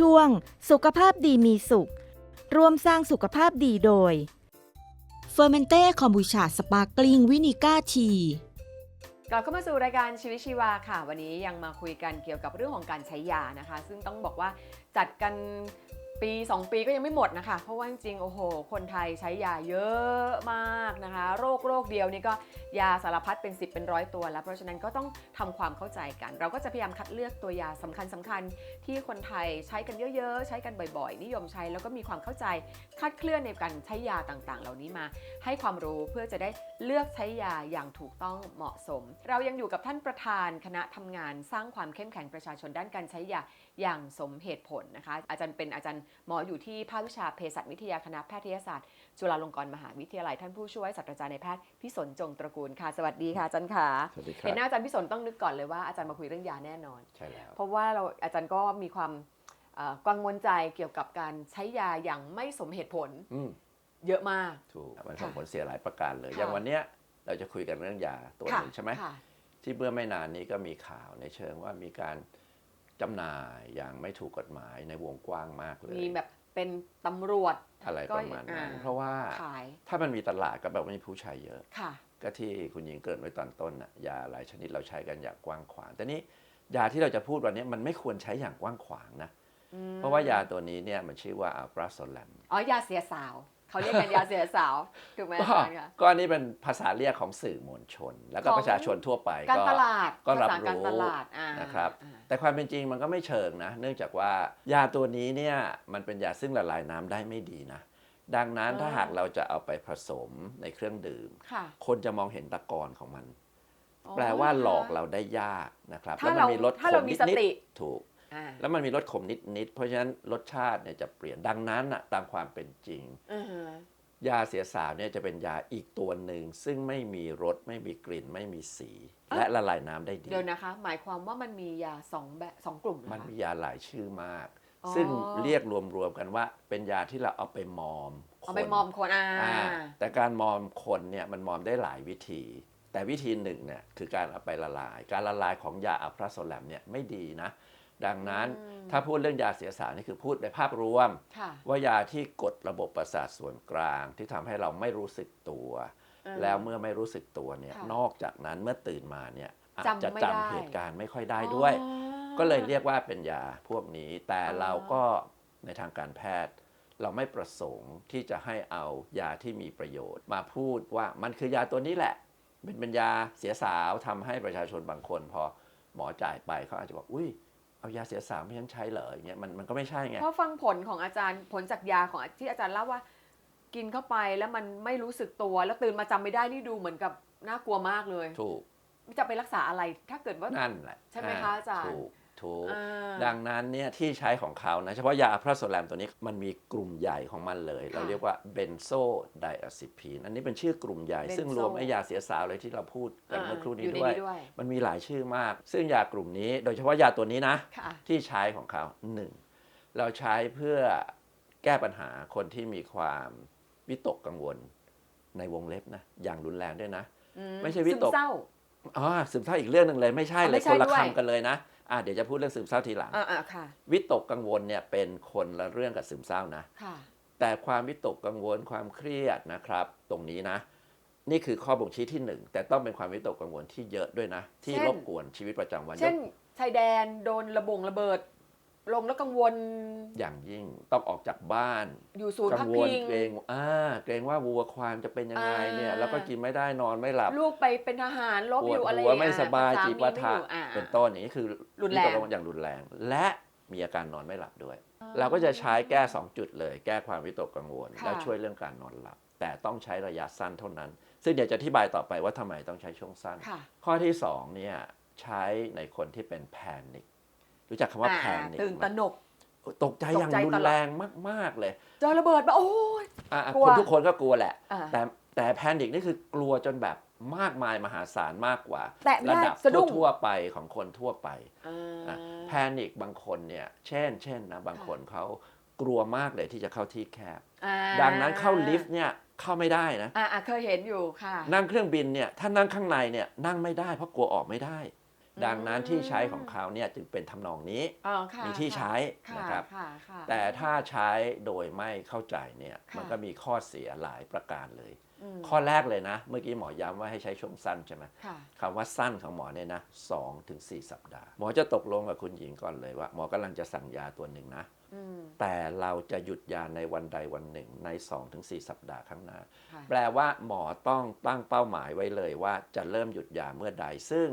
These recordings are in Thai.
ช่วง สุขภาพดีมีสุข ร่วมสร้างสุขภาพดีโดยเฟอร์เมนเต้คอมบูชาสปาร์กลิงวินิก้าทีกลับเข้ามาสู่รายการชีวิตชีวาค่ะ วันนี้ยังมาคุยกันเกี่ยวกับเรื่องของการใช้ยานะคะ ซึ่งต้องบอกว่าจัดกัน ปี 2 ปีก็ยังไม่หมดนะคะ เพราะว่าจริงๆ โอ้โห คนไทยใช้ยาเยอะมากนะคะ โรคโรคเดียวนี่ก็ยาสารพัดเป็น 10 เป็นร้อยตัวแล้ว เพราะฉะนั้นก็ต้องทำความเข้าใจกัน เราก็จะพยายามคัดเลือกตัวยาสำคัญสคัญที่คนไทยใช้กันเยอะๆ ใช้กันบ่อยๆ นิยมใช้แล้วก็มีความเข้าใจคลาดเคลื่อนในการใช้ยาต่างๆ เหล่านี้มา ให้ความรู้เพื่อจะได้เลือกใช้ยาอย่างถูกต้องเหมาะสม เรายังอยู่กับท่านประธานคณะทำงานสร้างความเข้มแข็งประชาชนด้านการใช้ยาอย่างสมเหตุผลนะคะ อาจารย์เป็นอาจารย์หมออยู่ที่ภาควิชาเภสัชวิทยาคณะแพทยศาสตร์ จุฬาลงกรณ์มหาวิทยาลัยท่านผู้ช่วยศาสตราจารย์ในายแพทย์พิสนจงตระกูลค่ะ สวัสดีค่ะอาจารย์ค่ะสวัสดีครัเห็นบหน้าอาจารย์พิสนต้องนึกก่อนเลยว่าอาจารย์มาคุยเรื่องยาแน่นอน ใช่แล้ว เพราะว่าเราอาจารย์ก็มีความเอ่อกังวลใจเกี่ยวกับการใช้ยาอย่างไม่สมเหตุผลอืมเยอะมาก ถูก มันค่ะส่งผลเสียหลายประการเลยค่ะอย่างวันเนี้ยเราจะคุยกันเรื่องยาตัวหค่ะนึ่งใช่ไหมค่ะที่เมื่อไม่นานนี้ก็มีข่าวในเชิงว่ามีการ จำหน่ายอย่างไม่ถูกกฎหมายในวงกว้างมากเลย มีแบบเป็นตำรวจอะไรก็ประมาณนั้นอ่เพราะว่าขายถ้ามันมีตลาดก็แบบว่ามีผู้ใช้เยอะค่ะก็ที่คุณหญิงเกริดไว้ตอนต้นน่ะยาหลายชนิดเราใช้กันอย่างกว้างขวางแต่นี้ยาที่เราจะพูดวันนี้มันไม่ควรใช้อย่างกว้างขวางนะอืมเพราะว่ายาตัวนี้เนี่ยมันชื่อว่าอัลปราโซแลมอ๋อยาเสียสาว เขาเรียกกันยาเสียสาวถูกไหมอาก็จารย์คะก็อันนี้เป็นภาษาเรียกของสื่อมวลชน แล้วก็ของประชาชนทั่วไปการตลาดก็รับภาษาการรู้ตลาดอ่านะครับอ่าแต่ความเป็นจริงมันก็ไม่เชิงนะ เนื่องจากว่ายาตัวนี้เนี่ยมันเป็นยาซึ่งละลายน้ำได้ไม่ดีนะดังนั้นถ้าหากเราจะเอาไปผสมในเครื่องดื่มค่ะคนจะมองเห็นตะกอนของมันอ๋อแปลว่าหลอกเราได้ยากนะครับถ้าแล้วมัเรามีรสถ้าขเรามมีนิสดติๆถูกอ่า แล้วมันมีรสขมนิดๆเพราะฉะนั้นรสชาติเนี่ยจะเปลี่ยนดังนั้นน่ะตามความเป็นจริงอือฮะยาเสียสาวเนี่ยจะเป็นยาอีกตัวหนึ่ง ซึ่งไม่มีรสไม่มีกลิ่นไม่มีสี และละลายน้ำได้ดีเดี๋ยวนะคะ หมายความว่ามันมียาสองแบบสองกลุ่มเหรอมันคะมียาหลายชื่อมากอ๋อซึ่งเรียกรวมๆกันว่า เป็นยาที่เราเอาไปมอมคนเอาไปมอมคนอ่าอ่าแต่การมอมคนเนี่ยมันมอมได้หลายวิธี แต่วิธีหนึ่งเนี่ยคือการเอาไปละลาย การละลายของยาอัลพราโซแลมเนี่ยไม่ดีนะ ดังนั้นอืมถ้าพูดเรื่องยาเสียสาวนี่คือพูดในภาพรวมค่ะว่ายาที่กดระบบประสาทส่วนกลางที่ทำให้เราไม่รู้สึกตัวอืมแล้วเมื่อไม่รู้สึกตัวเนี่ยค่ะนอกจากนั้นเมื่อตื่นมาเนี่ยอาจจำจะไม่ได้จำเหตุการณ์ไม่ค่อยได้ด้วยอ๋อก็เลยเรียกว่าเป็นยาพวกนี้ แต่อ๋อเราก็ในทางการแพทย์ เราไม่ประสงค์ที่จะให้เอายาที่มีประโยชน์ มาพูดว่ามันคือยาตัวนี้แหละเป็นเป็นยาเสียสาวทำให้ประชาชนบางคนพอหมอจ่ายไปเขาอาจจะบอกอุ้ย เอายาเสียสาวไม่ฉันใช้เหรออย่างเงี้ยมันมันก็ไม่ใช่ไงเพราะฟังผลของอาจารย์ผลจากยาของที่อาจารย์เล่าว่า กินเข้าไปแล้วมันไม่รู้สึกตัว แล้วตื่นมาจำไม่ได้นี่ดูเหมือนกับน่ากลัวมากเลย ถูกจะไปรักษาอะไรถ้าเกิดว่านั่นแหละใช่ไหมคะอาจารย์ ถูกถูกอ่าดังนั้นเนี่ยที่ใช้ของเขานะเฉพาะยาอัลพราโซแลมตัวนี้มันมีกลุ่มใหญ่ของมันเลยค่ะเราเรียกว่าเบนโซไดอะซิพีนอันนี้เป็นชื่อกลุ่มใหญ่ Benzo ซึ่งรวมไอ้ยาเสียสาวเลยที่เราพูดกันเมื่อครู่นี้อยู่ในด้วยนี้ด้วย มันมีหลายชื่อมาก ซึ่งยากลุ่มนี้โดยเฉพาะยาตัวนี้นะค่ะที่ใช้ของเขาหนึ่งเราใช้เพื่อแก้ปัญหาคนที่มีความวิตกกังวลในวงเล็บนะอย่างรุนแรงด้วยนะอืไม่ใช่วิตกซึเศร้าอ๋อซึมเศร้าอีกเรื่องหนึ่งเลยไม่ใช่อ๋อเลไม่ยใช่คนละด้วยคำกันเลยนะ อะเดี๋ยวจะพูดเรื่องซึมเศร้าทีหลังอ่าอ่าค่ะ วิตกกังวลเนี่ยเป็นคนละเรื่องกับซึมเศร้านะ ค่ะ แต่ความวิตกกังวลความเครียดนะครับ ตรงนี้นะ นี่คือข้อบ่งชี้ที่หนึ่งแต่ต้องเป็นความวิตกกังวลที่เยอะด้วยนะ ที่เช่น รบกวนชีวิตประจำวันเช่นยกชายแดนโดนระบงระเบิด ลงแล้วกังวล อย่างยิ่งต้องออกจากบ้านอยู่ศูนย์กัพักวลพิง เกรงอ่าเกรงว่าวัวควายจะเป็นยังไงเนี่ย อ่า แล้วก็กินไม่ได้นอนไม่หลับลูกไปเป็นทหารลบปอวดยู่อะไรหัวไม่อะสบายสจีบมีวะไม่ทะอยู่อะเป็นต้นอย่างนี้คือรุนแรง วิตกกังวลอย่างรุนแรง และมีอาการนอนไม่หลับด้วย เราก็จะใช้แก้ 2 จุดเลย แก้ความวิตกกังวล ค่ะ แล้วช่วยเรื่องการนอนหลับ แต่ต้องใช้ระยะสั้นเท่านั้น ซึ่งเดี๋ยวจะอธิบายต่อไปว่าทำไมต้องใช้ช่วงสั้น ค่ะ ข้อที่2เนี่ยใช้ในคนที่เป็นแพนิค รู้จักคำว่าอ่าแพนิคตื่นตระหนก ตกใจอย่างตกใจรุตนลอดแรงมาก ๆเลย เจอระเบิดมาโอ้ยอะกลัวคนทุกคนก็กลัวแหละอ่าแต่แต่แพนิคนี่คือกลัวจนแบบมากมายมหาศาลมากกว่าแตะไม่ระได้ดับสะดุ้งทั่วๆไปของคนทั่วไปอ่าอะแพนิคบางคนเนี่ย เช่น เช่นนะบางคนเขากลัวมากเลยที่จะเข้าที่แคบอ่าดังนั้นเข้าลิฟต์เนี่ยเข้าไม่ได้นะอ่าอ่าเคยเห็นอยู่ค่ะ นั่งเครื่องบินเนี่ยถ้านั่งข้างในเนี่ยนั่งไม่ได้เพราะกลัวออกไม่ได้ ดังนั้นที่ใช้ของเขาเนี่ยจึงเป็นทำนองนี้อ๋อค่ะมีที่ใช้ค่ะนะครับค่ะค่ะแต่ถ้าใช้โดยไม่เข้าใจเนี่ยค่ะมันก็มีข้อเสียหลายประการเลยมข้อแรกเลยนะ เมื่อกี้หมอย้ำว่าให้ใช้ช่วงสั้นใช่ไหมค่ะคำว่าสั้นของหมอเนี่ยนะสองถึงสี่สัปดาห์ หมอจะตกลงกับคุณหญิงก่อนเลยว่า หมอกำลังจะสั่งยาตัวหนึ่งนะอืมแต่เราจะหยุดยาในวันใดวันหนึ่งใน 2-4 สัปดาห์ข้างหน้าค่ะแปลว่าหมอต้องตั้งเป้าหมายไว้เลยว่าจะเริ่มหยุดยาเมื่อใด ซึ่ง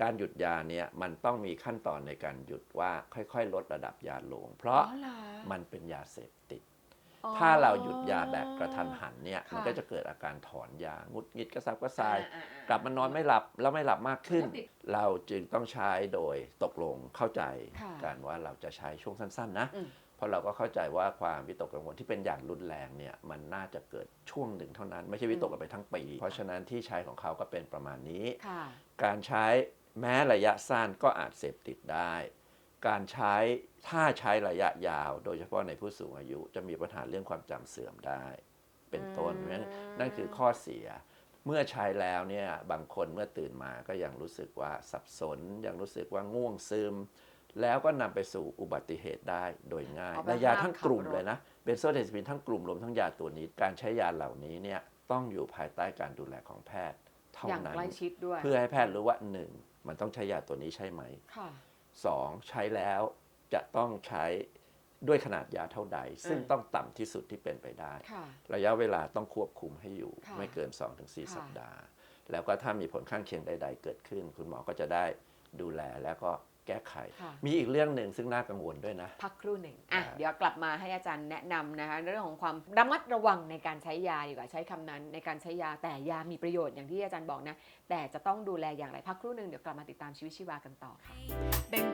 การหยุดยาเนี่ยมันต้องมีขั้นตอนในการหยุดว่าค่อยๆ ลดระดับยาลง เพราะอ๋อเหรอมันเป็นยาเสพติดอ๋อถ้าเราหยุดยาแบบกระทันหันเนี่ยค่ะมันก็จะเกิดอาการถอนยาหงุดหงิดกระสับกระส่ายอ่อ่อ่กลับมานอนไม่หลับแล้วไม่หลับมากขึ้นมันก็ติดเราจึงต้องใช้โดยตกลงเข้าใจค่ะกันว่าเราจะใช้ช่วงสั้น ๆ นะอืมเพราะเราก็เข้าใจว่าความวิตกกังวลที่เป็นอย่างรุนแรงเนี่ยมันน่าจะเกิดช่วงหนึ่งเท่านั้น ไม่ใช่วิตกกันไปทั้งปี เพราะฉะนั้นที่ใช้ของเขาก็เป็นประมาณนี้ค่ะการใช้ แม้ระยะสั้นก็อาจเสพติดได้ การใช้ถ้าใช้ระยะยาว โดยเฉพาะในผู้สูงอายุจะมีปัญหาเรื่องความจำเสื่อมได้ เป็นต้นอืมนั่นนั่นคือข้อเสีย เมื่อใช้แล้วเนี่ยบางคนเมื่อตื่นมาก็ยังรู้สึกว่าสับสน ยังรู้สึกว่าง่วงซึม แล้วก็นำไปสู่อุบัติเหตุได้โดยง่ายเอาไปและยาทั้งห้ามขับกลุ่มรถเลยนะเบนโซเดซิปินทั้งกลุ่มรวมทั้งยาตัวนี้ การใช้ยาเหล่านี้เนี่ยต้องอยู่ภายใต้การดูแลของแพทย์เท่าอย่างนั้นใกล้ชิดด้วยเพื่อให้แพทย์รู้ว่าหนึ่ง มันต้องใช้ยาตัวนี้ใช่ไหมค่ะสองใช้แล้วจะต้องใช้ด้วยขนาดยาเท่าใด ซึ่งอืมต้องต่ำที่สุดที่เป็นไปได้ค่ะระยะเวลาต้องควบคุมให้อยู่ค่ะไม่เกิน 2-4ค่ะสัปดาห์ แล้วก็ถ้ามีผลข้างเคียงใด ๆ เกิดขึ้น คุณหมอก็จะได้ดูแลแล้วก็ แก้ไขค่ะมีอีกเรื่องหนึ่งซึ่งน่ากังวลด้วยนะ พักครู่หนึ่งอะได้เดี๋ยวกลับมาให้อาจารย์แนะนำนะคะเรื่องของความระมัดระวังในการใช้ยาดีกว่าใช้คำนั้น ในการใช้ยาแต่ยามีประโยชน์อย่างที่อาจารย์บอกนะ แต่จะต้องดูแลอย่างไรพักครู่หนึ่งเดี๋ยวกลับมาติดตามชีวิตชีวากันต่อค่ะแบ่ง